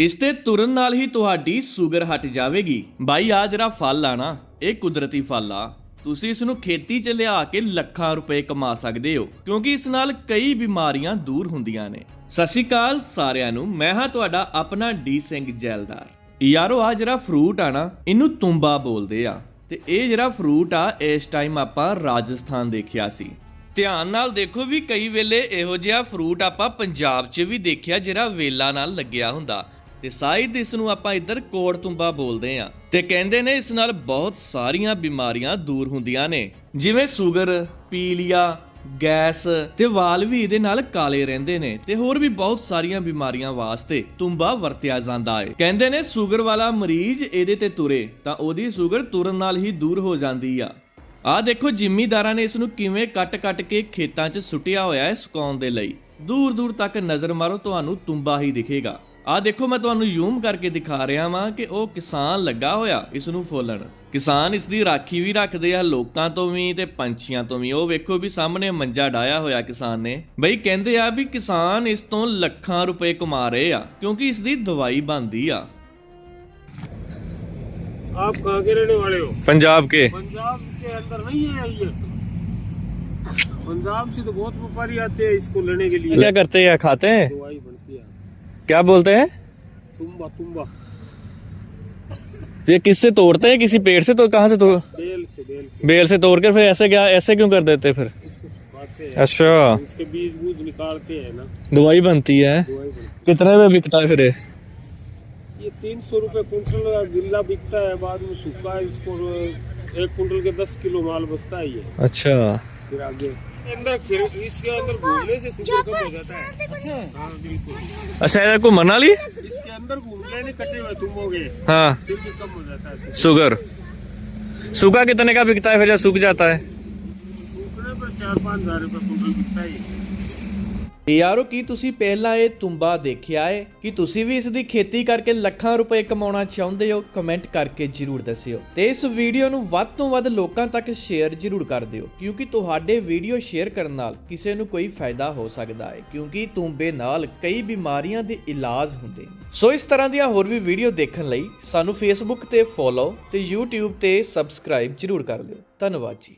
ਇਸ ਤੇ ਤੁਰਨ ਨਾਲ ਹੀ ਤੁਹਾਡੀ ਸ਼ੂਗਰ ਹਟ ਜਾਵੇਗੀ। ਬਾਈ, ਆ ਜਿਹੜਾ ਫਲ ਆ ਨਾ ਇਹ ਕੁਦਰਤੀ ਫਲ ਆ। ਤੁਸੀਂ ਇਸ ਨੂੰ ਖੇਤੀ 'ਚ ਲਿਆ ਕੇ ਲੱਖਾਂ ਰੁਪਏ ਕਮਾ ਸਕਦੇ ਹੋ, ਕਿਉਂਕਿ ਇਸ ਨਾਲ ਕਈ ਬਿਮਾਰੀਆਂ ਦੂਰ ਹੁੰਦੀਆਂ ਨੇ। ਸਤਿ ਸ਼੍ਰੀ ਅਕਾਲ ਸਾਰਿਆਂ ਨੂੰ। ਮੈਂ ਹਾਂ ਤੁਹਾਡਾ ਆਪਣਾ ਡੀ ਸਿੰਘ ਜੈਲਦਾਰ। ਯਾਰੋ, ਆ ਜਿਹੜਾ ਫਰੂਟ ਆ ਨਾ ਇਹਨੂੰ ਤੁੰਬਾ ਬੋਲਦੇ ਆ। ਤੇ ਇਹ ਜਿਹੜਾ ਫਰੂਟ ਆ, ਇਸ ਟਾਈਮ ਆਪਾਂ ਰਾਜਸਥਾਨ ਦੇਖਿਆ ਸੀ। ਧਿਆਨ ਨਾਲ ਦੇਖੋ ਵੀ ਕਈ ਵੇਲੇ ਇਹੋ ਜਿਹਾ ਫਰੂਟ ਆਪਾਂ ਪੰਜਾਬ 'ਚ ਵੀ ਦੇਖਿਆ, ਜਿਹੜਾ ਵੇਲਾਂ ਨਾਲ ਲੱਗਿਆ ਹੁੰਦਾ। ਤੇ ਸ਼ਾਇਦ ਇਸ ਨੂੰ ਆਪਾਂ ਇੱਧਰ ਕੋੜ ਤੁੰਬਾ ਬੋਲਦੇ ਆ ਤੇ ਕਹਿੰਦੇ ਨੇ ਇਸ ਨਾਲ ਬਹੁਤ ਸਾਰੀਆਂ ਬਿਮਾਰੀਆਂ ਦੂਰ ਹੁੰਦੀਆਂ ਨੇ। ਜਿਵੇਂ ਸ਼ੂਗਰ, ਪੀਲੀਆ, ਗੈਸ ਤੇ ਵਾਲ ਵੀ ਇਹਦੇ ਨਾਲ ਕਾਲੇ ਰਹਿੰਦੇ ਨੇ ਤੇ ਹੋਰ ਵੀ ਬਹੁਤ ਸਾਰੀਆਂ ਬਿਮਾਰੀਆਂ ਵਾਸਤੇ ਤੁੰਬਾ ਵਰਤਿਆ ਜਾਂਦਾ ਹੈ। ਕਹਿੰਦੇ ਨੇ ਸ਼ੂਗਰ ਵਾਲਾ ਮਰੀਜ਼ ਇਹਦੇ ਤੇ ਤੁਰੇ ਤਾਂ ਉਹਦੀ ਸ਼ੂਗਰ ਤੁਰਨ ਨਾਲ ਹੀ ਦੂਰ ਹੋ ਜਾਂਦੀ ਆ। ਆਹ ਦੇਖੋ ਜ਼ਿਮੀਦਾਰਾਂ ਨੇ ਇਸ ਨੂੰ ਕਿਵੇਂ ਕੱਟ-ਕੱਟ ਕੇ ਖੇਤਾਂ 'ਚ ਸੁੱਟਿਆ ਹੋਇਆ ਹੈ ਸੁਕਾਉਣ ਦੇ ਲਈ। ਦੂਰ-ਦੂਰ ਤੱਕ ਨਜ਼ਰ ਮਾਰੋ, ਤੁਹਾਨੂੰ ਤੁੰਬਾ ਹੀ ਦਿਖੇਗਾ। ਆਹ ਦੇਖੋ ਮੈਂ ਤੁਹਾਨੂੰ ਜ਼ੂਮ ਕਰਕੇ ਦਿਖਾ ਰਿਹਾ ਵਾਂ ਕਿ ਉਹ ਕਿਸਾਨ ਲੱਗਾ ਹੋਇਆ ਇਸ ਨੂੰ ਫੋਲਣ ਕਿਸਾਨ ਇਸ ਦੀ ਰਾਖੀ ਵੀ ਰੱਖਦੇ ਆ ਲੋਕਾਂ ਤੋਂ ਵੀ ਤੇ ਪੰਛੀਆਂ ਤੋਂ ਵੀ ਉਹ ਵੇਖੋ ਵੀ ਸਾਹਮਣੇ ਮੰਜਾ ਡਾਇਆ ਹੋਇਆ ਕਿਸਾਨ ਨੇ ਬਈ ਕਹਿੰਦੇ ਆ ਵੀ ਕਿਸਾਨ ਇਸ ਤੋਂ ਲੱਖਾਂ ਰੁਪਏ ਕਮਾ ਰਹੇ ਆ ਕਿਉਂਕਿ ਇਸ ਦੀ ਦਵਾਈ ਬਣਦੀ ਆ आप कहाँ के रहने वाले हो ਪੰਜਾਬ ਕੇ पंजाब के अंदर नहीं है ये पंजाब से तो बहुत व्यापारी आते हैं इसको लेने के लिए क्या करते हैं खाते हैं दवाई बनती है क्या बोलते हैं? तुम्बा तुम्बा ये किससे तोड़ते हैं? किसी पेड़ से तो कहाँ से तोड़ बेल से बेल से। बेल से तोड़ कर फिर ऐसे क्या ऐसे क्यों कर देते फिर? इसको अच्छा। इसके बीज बूज निकालते हैं ना। दवाई बनती है। कितने में बिकता है फिर ये? तीन सौ रुपये कुंटल गिल्ला बिकता है बाद में सूखा है इसको एक कुंटल के दस किलो माल बचता है ये। अच्छा। फिर आगे अंदर फिर इसके अंदर घूमने से शुगर कम हो जाता है अच्छा हाँ बिल्कुल अच्छा इधर को मना ली इसके अंदर घूमने नहीं कटे हुए तुम हो गए हाँ फिर भी कम हो जाता है शुगर सूखा कितने का बिकता है फिर जब सूख जाता है सूखने पर चार पाँच हजार रुपये कुंटल बिकता है ये ਯਾਰੋ, ਕੀ ਤੁਸੀਂ ਪਹਿਲਾਂ ਇਹ ਤੁੰਬਾ ਦੇਖਿਆ ਹੈ ਕਿ ਤੁਸੀਂ ਵੀ ਇਸ ਦੀ ਖੇਤੀ ਕਰਕੇ ਲੱਖਾਂ ਰੁਪਏ ਕਮਾਉਣਾ ਚਾਹੁੰਦੇ ਹੋ? ਕਮੈਂਟ ਕਰਕੇ ਜਰੂਰ ਦੱਸਿਓ। ਤੇ ਇਸ ਵੀਡੀਓ ਨੂੰ ਵੱਧ ਤੋਂ ਵੱਧ ਲੋਕਾਂ ਤੱਕ ਸ਼ੇਅਰ ਜਰੂਰ ਕਰ ਦਿਓ, ਕਿਉਂਕਿ ਤੁਹਾਡੇ ਵੀਡੀਓ ਸ਼ੇਅਰ ਕਰਨ ਨਾਲ ਕਿਸੇ ਨੂੰ ਕੋਈ ਫਾਇਦਾ ਹੋ ਸਕਦਾ ਹੈ ਕਿਉਂਕਿ ਤੁੰਬੇ ਨਾਲ ਕਈ ਬਿਮਾਰੀਆਂ ਦੇ ਇਲਾਜ ਹੁੰਦੇ ਨੇ। ਸੋ ਇਸ ਤਰ੍ਹਾਂ ਦੀਆਂ ਹੋਰ ਵੀ ਵੀਡੀਓ ਦੇਖਣ ਲਈ ਸਾਨੂੰ ਫੇਸਬੁੱਕ ਤੇ ਫੋਲੋ ਤੇ YouTube ਤੇ ਸਬਸਕ੍ਰਾਈਬ ਜਰੂਰ ਕਰ ਲਿਓ। ਧੰਨਵਾਦ ਜੀ।